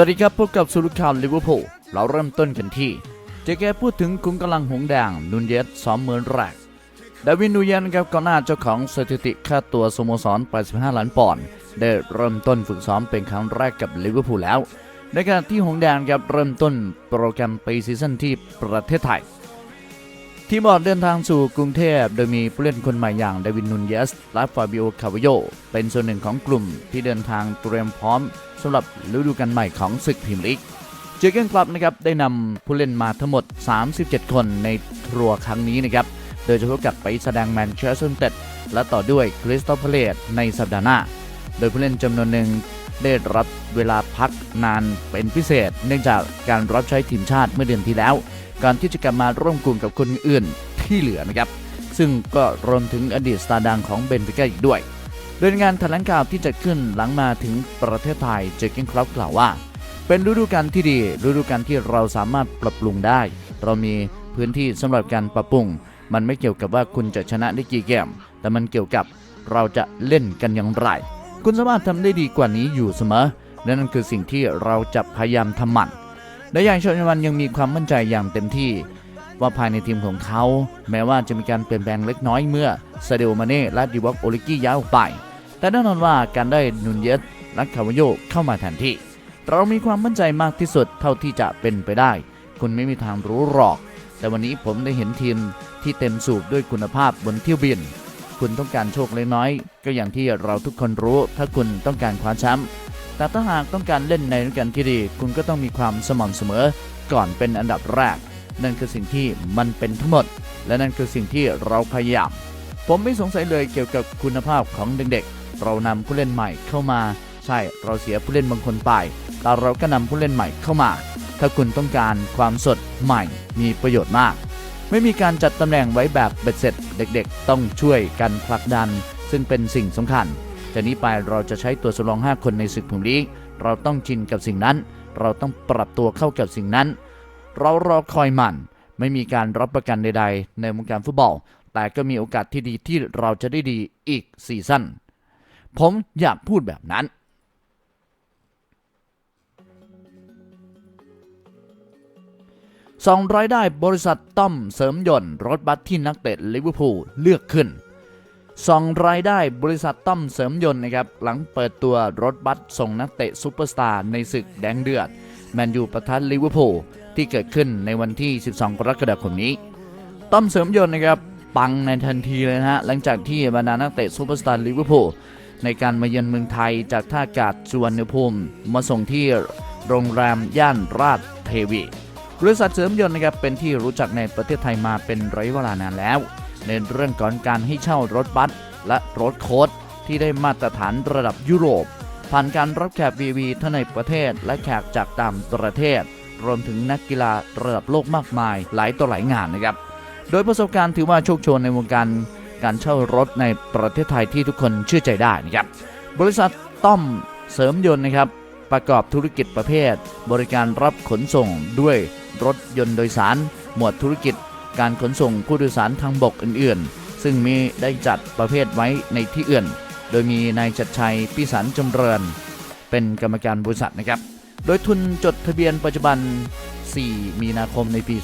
วัสดีครับพบกับสุรุข่าวลิเวอร์พูลเราเริ่มต้นกันที่ เจแกพูดถึงคุมกำลังหงแดงนุนเยสซ้อมเหมือนแรก ดาวินนูเยนครับก่อนหน้าเจ้าของสถิติค่าตัวสโมสร 85 ล้านปอนด์ได้เริ่มต้นฝึกซ้อมเป็นครั้งแรกกับลิเวอร์พูลแล้ว ในขณะที่หงแดงครับเริ่มต้นโปรแกรมปีซีซั่นที่ประเทศไทย ทีมบอร์ดเดินทางสู่กรุงเทพ โดยมีผู้เล่นคนใหม่อย่างเดวินนูนเยสและฟาบิโอคาวิโยเป็นส่วนหนึ่งของกลุ่มที่เดินทางเตรียมพร้อมสำหรับฤดูกาลใหม่ของศึกพรีเมียร์ลีกเจอเกนคลับนะครับได้นำผู้เล่นมาทั้งหมด 37 คนในทัวร์ครั้งนี้นะครับโดยจะพบกับไปแสดงแมนเชสเตอร์ยูไนเต็ดและต่อด้วยคริสตัลพาเลตในสัปดาห์หน้า โดยผู้เล่นจำนวนหนึ่งได้รับเวลาพักนานเป็นพิเศษ เนื่องจากการรับใช้ทีมชาติเมื่อเดือนที่แล้ว ก่อนที่จะกลับมาร่วมกลุ่มกับคนอื่นที่เหลือนะครับ ซึ่งก็รวมถึงอดีตสตาร์ดังของเบนฟิก้าอีกด้วย โดยงานแถลงข่าวที่จะขึ้นหลังมาถึงประเทศไทยเจอเกนคลับกล่าวว่า เป็นฤดูกาลที่ดีฤดูกาลที่เราสามารถปรับปรุงได้ เรามีพื้นที่สำหรับการปรับปรุง มันไม่เกี่ยวกับว่าคุณจะชนะได้กี่เกม แต่มันเกี่ยวกับเราจะเล่นกันอย่างไร คุณสามารถทำได้ดีกว่านี้อยู่เสมอและนั่นคือสิ่งที่เราจะพยายามทำมัน และอย่างชนวันยังมีความมั่นใจอย่างเต็มที่ ว่าภายในทีมของเขา แม้ว่าจะมีการเปลี่ยนแปลงเล็กน้อยเมื่อซาเดโอมาเน่และดิวอกโอลิกี้ย้ายออกไป แต่แน่นอนว่าการได้นุนเยสและคาวโยเข้ามาแทนที่ เรามีความมั่นใจมากที่สุดเท่าที่จะเป็นไปได้ คุณไม่มีทางรู้หรอก แต่วันนี้ผมได้เห็นทีมที่เต็มสูบด้วยคุณภาพบนเที่ยวบิน คุณต้องการโชคเล็กน้อย ก็อย่างที่เราทุกคนรู้ ถ้าคุณต้องการคว้าแชมป์ แต่ถ้าหากต้องการเล่นในฤดูกาลที่ดี คุณก็ต้องมีความสม่ำเสมอก่อนเป็นอันดับแรก นั่นคือสิ่งที่มันเป็นทั้งหมด และนั่นคือสิ่งที่เราพยายาม ผมไม่สงสัยเลยเกี่ยวกับคุณภาพของเด็กๆ เรานำผู้เล่นใหม่เข้ามา ใช่เราเสียผู้เล่นบางคนไป แต่เราก็นำผู้เล่นใหม่เข้ามา ถ้าคุณต้องการความสดใหม่มีประโยชน์มาก ไม่มีการจัดตำแหน่งไว้แบบเบ็ดเสร็จ เด็กๆ ต้องช่วยกันผลักดัน ซึ่งเป็นสิ่งสำคัญ จากนี้ไปเราจะใช้ตัวสำรอง 5 คนในศึกพรีเมียร์ลีก เราต้องชินกับสิ่งนั้น เราต้องปรับตัวเข้ากับสิ่งนั้น เรารอคอยมัน ไม่มีการรับประกันใด ๆ ในวงการฟุตบอล แต่ก็มีโอกาสที่ดีที่เราจะได้ดีอีกซีซั่น ผมอยากพูดแบบนั้นสองรายได้บริษัทต้อมเสริมยนต์รถบัสที่นักเตะลิเวอร์พูลเลือกขึ้น ส่องรายได้บริษัทต้อมเสริมยนต์นะครับหลังเปิดตัวรถบัสส่งนักเตะซูเปอร์สตาร์ในศึกแดงเดือด แมนยูประทัดลิเวอร์พูลที่เกิดขึ้นในวันที่ 12 กรกฎาคมนี้ ต้อมเสริมยนต์นะครับปังในทันทีเลยนะฮะหลังจากที่บรรดานักเตะซูเปอร์สตาร์ลิเวอร์พูลในการมาเยือนเมืองไทยจากท่าอากาศสุวรรณภูมิมาส่งที่โรงแรมย่านราชเทวีบริษัทเสริมยนต์นะครับเป็นที่รู้จักในประเทศไทยมาเป็นระยะเวลานานแล้ว ในเรื่องก่อนการให้เช่ารถบัสและรถโค้ดที่ได้มาตรฐานระดับยุโรป ผ่านการรับแขก VV ทั้งในประเทศและแขกจากต่างประเทศ รวมถึงนักกีฬาระดับโลกมากมาย หลายต่อหลายงานนะครับ โดยประสบการณ์ถือว่าโชคโชนในวงการการเช่ารถในประเทศไทยที่ทุกคนเชื่อใจได้นะครับ บริษัทต้อมเสริมยนต์นะครับ ประกอบธุรกิจประเภท บริการรับขนส่งด้วยรถยนต์โดยสาร หมวดธุรกิจ การขนส่งผู้โดยสารทางบกอื่นๆ ซึ่งมีได้จัดประเภทไว้ในที่อื่น โดยมีนายจัดชัยพิสันจำเริญ เป็นกรรมการบริษัทนะครับ โดยทุนจดทะเบียนปัจจุบัน 4 มีนาคมในปี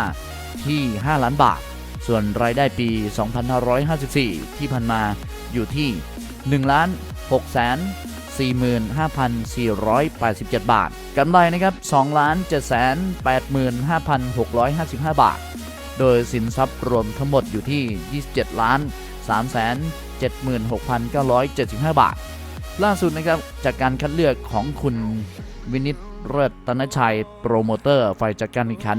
2565 ที่ 5 ล้านบาท ส่วนรายได้ปี 2554 ที่ผ่านมาอยู่ที่ 1 ล้าน6แสน 45,487 บาทกำไรนะครับ2ล้าน785,655 บาท โดยสินทรัพย์รวมทั้งหมดอยู่ที่ 27 ล้าน 376,975 บาท ล่าสุดนะครับจากการคัดเลือกของคุณวินิตเลิศตนชัย โปรโมเตอร์ ฝ่ายจัดการแข่งขัน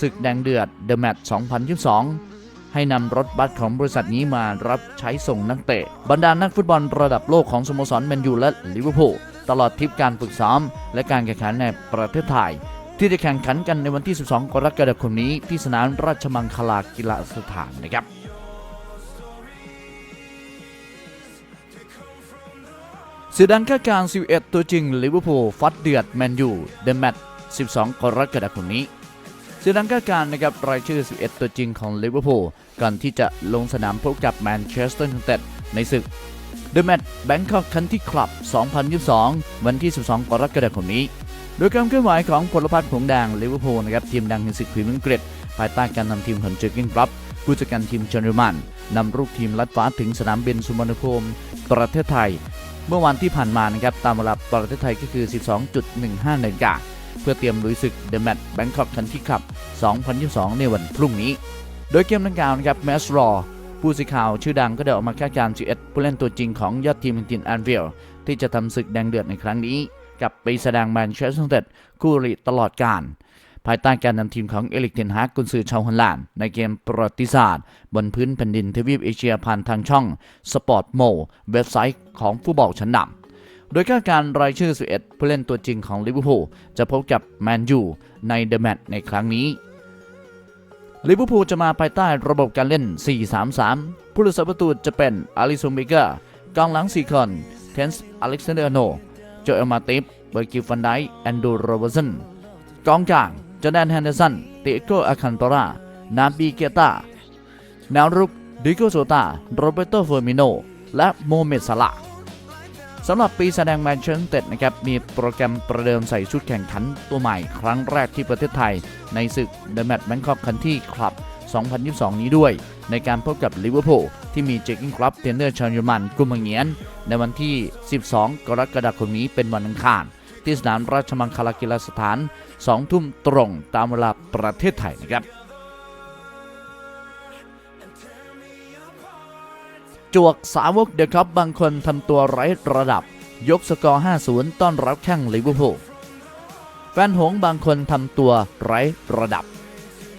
ศึกแดงเดือด The Match 2022 ให้นำรถบัสของบริษัทนี้มารับใช้ส่งนักเตะ บรรดานักฟุตบอลระดับโลกของสโมสรแมนยูและลิเวอร์พูลตลอดทริปการฝึกซ้อม และการแข่งขันในประเทศไทย ที่จะแข่งขันกันในวันที่ 12 กรกฎาคมนี้ ที่สนามราชมังคลากีฬาสถานนะครับเสียดังคาดการณ์11 ตัวจริงลิเวอร์พูลฟัดเดือดแมนยูเดอะแมตช์12 กรกฎาคมนี้ ดังคาดการณ์นะครับรายชื่อ 11 ตัวจริงของลิเวอร์พูลก่อนที่จะลงสนามพบกับแมนเชสเตอร์ยูไนเต็ดในศึก The Match Bangkok Country Club 2022 วันที่ 12 กรกฎาคมนี้ โดยการเคลื่อนไหวของพลพัฒน์ผงแดงลิเวอร์พูลนะครับทีมดังในศึกพรีเมียร์อังกฤษภายใต้การนำทีมของเจอร์เกนกรับผู้จัดการทีมเชอร์มันนำลูกทีมลัดฟ้าถึงสนามบินสุวรรณภูมิประเทศไทย เมื่อวันที่ผ่านมานะครับตามเวลาประเทศไทยก็คือ 12.15นาฬิกา เพื่อเตรียมลุยศึก The Match Bangkok Country Club 2022 ในวันพรุ่งนี้ โดยเกมดังกล่าวนะครับแมสรอผู้สื่อข่าวชื่อดังก็ได้ออกมาคาดการณ์11ผู้เล่นตัวจริงของยอดทีมแห่งทีมแอนฟิลที่จะทำศึกแดงเดือดในครั้งนี้ กับไปแสดงแมนเชสเตอร์ยูไนเต็ดคู่ริตลอดกาลภายใต้การนำทีมของเอลิกเทนฮากกุนซือชาวฮอลแลนด์ในเกมประวัติศาสตร์ บนพื้นแผ่นดินทวีปเอเชียผ่านทางช่องสปอร์ตโมเว็บไซต์ของฟุตบอลชั้นนำ โดยคาดการรายชื่อ 11 ผู้เล่นตัวจริงของลิเวอร์พูลจะพบกับแมนยูในเดอะแมตช์ในครั้งนี้ลิเวอร์พูลจะมาภายใต้ระบบการเล่น 4-3-3 ผู้รักษาประตูจะเป็นอาริซงเบเกอร์กองหลัง4คนเทนส์อเล็กซานเดอร์โน โจเอลมาติฟเบอร์กิฟันไดแอนดูโรเบอร์สันกองกลางจอแดนแฮนเดอร์สันเตโกอาคันตรานาบีเกตาแนวรุกดิโกโซตาโรเบโตเฟอร์มิโน และโมเมดซาลา สำหรับปีแสดงแมนเชสเตอร์นะครับมีโปรแกรมประเดิมใส่ชุดแข่งขันตัวใหม่ครั้งแรกที่ประเทศไทย ในศึก The Match Bangkok Country Club 2022 นี้ด้วย ในการพบกับลิเวอร์พูลที่มีเจคกิ้งคลับเทนเนอร์ชานยูมันกุมเงียน ในวันที่ 12 กรกฎาคมนี้เป็นวันอังคาร ที่สนามราชมังคลากีฬาสถาน 2 ทุ่มตรงตามเวลาประเทศไทยนะครับ จวกสาวกเดอะคัพบางคนทำตัวไร้ระดับ ยกสกอร์ 5-0 ต้อนรับแข้งลิเวอร์พูลแฟนหงบางคนทำตัวไร้ระดับ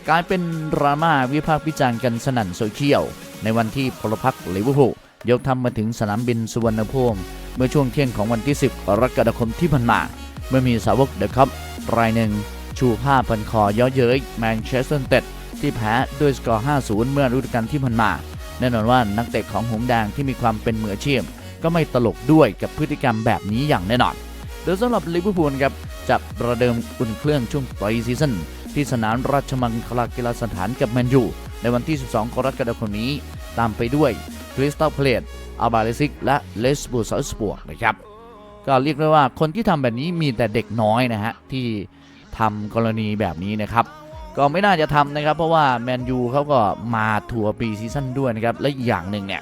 กลายเป็นดราม่าวิพากษ์วิจารณ์กันสนั่นโซเชียล ในวันที่พลพรรคลิเวอร์พูลยกทำมาถึงสนามบินสุวรรณภูมิเมื่อช่วงเที่ยงของวันที่ 10 กรกฎาคมที่ผ่านมา เมื่อมีสาวกเดอะคัพรายหนึ่ง ชูผ้าพันคอเย่อเย้ยแมนเชสเตอร์เต็ดที่แพ้ด้วยสกอร์ 5-0 เมื่อฤดูกาลที่ผ่านมา แน่นอนว่านักเตะของหงส์แดงที่มีความเป็นมืออาชีพ ก็ไม่ตลกด้วยกับพฤติกรรมแบบนี้อย่างแน่นอน โดยสำหรับลิเวอร์พูลครับจะประเดิมอุ่นเครื่องช่วงปลายซีซั่นที่สนามราชมังคลากีฬาสถานกับแมนยูในวันที่ 12 กรกฎาคมนี้ ตามไปด้วยคริสตัลเพลตอาบาเลซิก และเลสบูซัสปวกนะครับ ก็เรียกได้ว่าคนที่ทำแบบนี้มีแต่เด็กน้อยนะฮะที่ทำกรณีแบบนี้นะครับ ก็ไม่น่าจะทำนะครับ เพราะว่าแมนยูเขาก็มาทัวร์ปีซีซั่นด้วยนะครับ และอย่างหนึ่งเนี่ย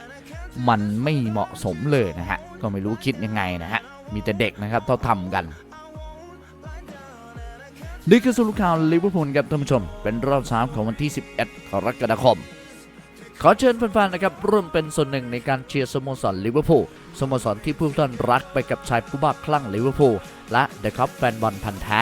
มันไม่เหมาะสมเลยนะฮะ ก็ไม่รู้คิดยังไงนะฮะ มีแต่เด็กนะครับเท่าทำกันนี่คือสรุปข่าวลิเวอร์พูลครับท่านผู้ชม เป็นรอบสามของวันที่ 11 กรกฎาคม ขอเชิญแฟนๆนะครับร่วมเป็นส่วนหนึ่งในการเชียร์สโมสรลิเวอร์พูลสโมสรที่ผู้ท่านรักไปกับชายผู้บ้าคลั่งลิเวอร์พูลและเดอะคัพแฟนบอลพันธ์แท้